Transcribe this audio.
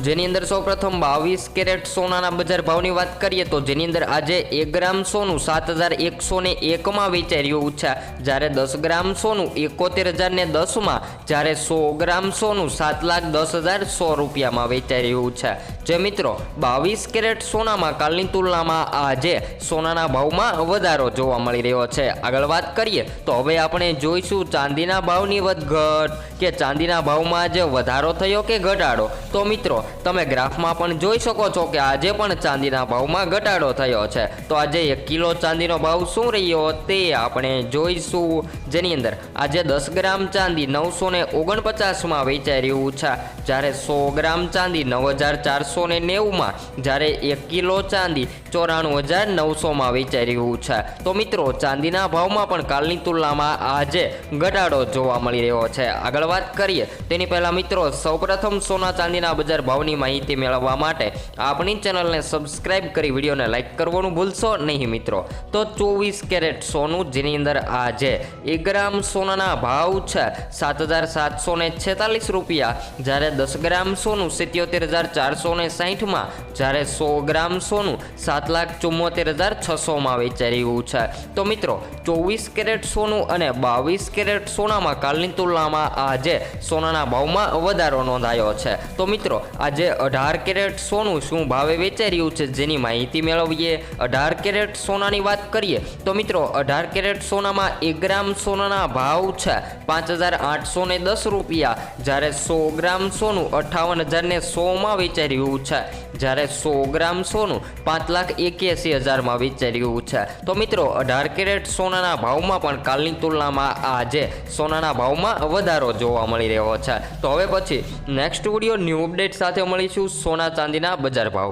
જેની અંદર સૌપ્રથમ બાવીસ કેરેટ સોનાના બજાર ભાવની વાત કરીએ તો જેની અંદર આજે એક ગ્રામ સોનું સાત હજાર એકસો ને એકમાં વેચાઈ રહ્યું છે. જ્યારે દસ ગ્રામ સોનું એકોતેર હજાર ને દસમાં, જ્યારે સો ગ્રામ સોનું સાત લાખ દસ હજાર સો રૂપિયામાં વેચાઈ રહ્યું છે. જે મિત્રો, બાવીસ કેરેટ સોનામાં કાલની તુલનામાં આજે સોનાના ભાવમાં વધારો જોવા મળી રહ્યો છે. આગળ વાત કરીએ તો હવે આપણે જોઈશું ચાંદીના ભાવની વધઘટ, કે ચાંદીના ભાવમાં આજે વધારો થયો કે ઘટાડો? તો મિત્રો તમે ગ્રાફમાં પણ જોઈ શકો છો કે આજે પણ ચાંદીના ભાવમાં ઘટાડો થયો છે. તો આજે એક કિલો ચાંદીનો ભાવ શું રહ્યો તે આપણે જોઈશું. જેની અંદર આજે દસ ગ્રામ ચાંદી નવસો ને ઓગણપચાસમાં વેચાઈ રહ્યું છે. જ્યારે સો ગ્રામ ચાંદી નવ હજાર ચારસો ને નેવુંમાં, જ્યારે એક કિલો ચાંદી ચોરાણું હજાર નવસોમાં વેચાઈ રહ્યું છે. તો મિત્રો, ચાંદીના ભાવમાં પણ કાલની તુલનામાં આજે ઘટાડો જોવા મળી રહ્યો છે. આગળ વાત કરીએ, તેની પહેલાં મિત્રો, સૌપ્રથમ સોના ચાંદીના બજાર ભાવની માહિતી મેળવવા માટે આપણી ચેનલને સબસ્ક્રાઇબ કરી વિડીયોને લાઇક કરવાનું ભૂલશો નહીં મિત્રો. તો ચોવીસ કેરેટ સોનું, જેની અંદર આજે એક ગ્રામ સોનાના ભાવ છે સાત હજાર સાતસો ને છેતાલીસ રૂપિયા. જ્યારે દસ ગ્રામ સોનું સિત્યોતેર હજાર ચારસો ને સાહીઠમાં, જ્યારે સો ગ્રામ સોનું સાત લાખ ચુમ્મોતેર હજાર છસોમાં વેચાઈ રહ્યું છે. તો મિત્રો, ચોવીસ કેરેટ સોનું અને બાવીસ કેરેટ સોનામાં કાલની તુલનામાં આજે સોનાના ભાવમાં વધારો નોંધાયો છે. તો મિત્રો આજે અઢાર કેરેટ સોનું શું ભાવે વેચાઈ રહ્યું છે જેની માહિતી મેળવીએ? અઢાર કેરેટ સોનાની વાત કરીએ તો મિત્રો, અઢાર કેરેટ સોનામાં એક ગ્રામ સોનાના ભાવ છે પાંચ હજાર આઠસો દસ રૂપિયા. જ્યારે સો ગ્રામ સોનું અઠાવન હજારને સોમાં વેચાઈ રહ્યું છે. જ્યારે સો ગ્રામ સોનું પાંચ લાખ એક્યાસી હજારમાં વેચાઈ રહ્યું છે. તો મિત્રો, અઢાર કેરેટ સોનાના ભાવમાં પણ કાલની તુલનામાં આજે સોનાના ભાવમાં વધારો જોવા મળી રહ્યો છે. તો હવે પછી નેક્સ્ટ વીડિયો ન્યૂ અપડેટ સાથે મળીશું સોના ચાંદીના બજાર ભાવ.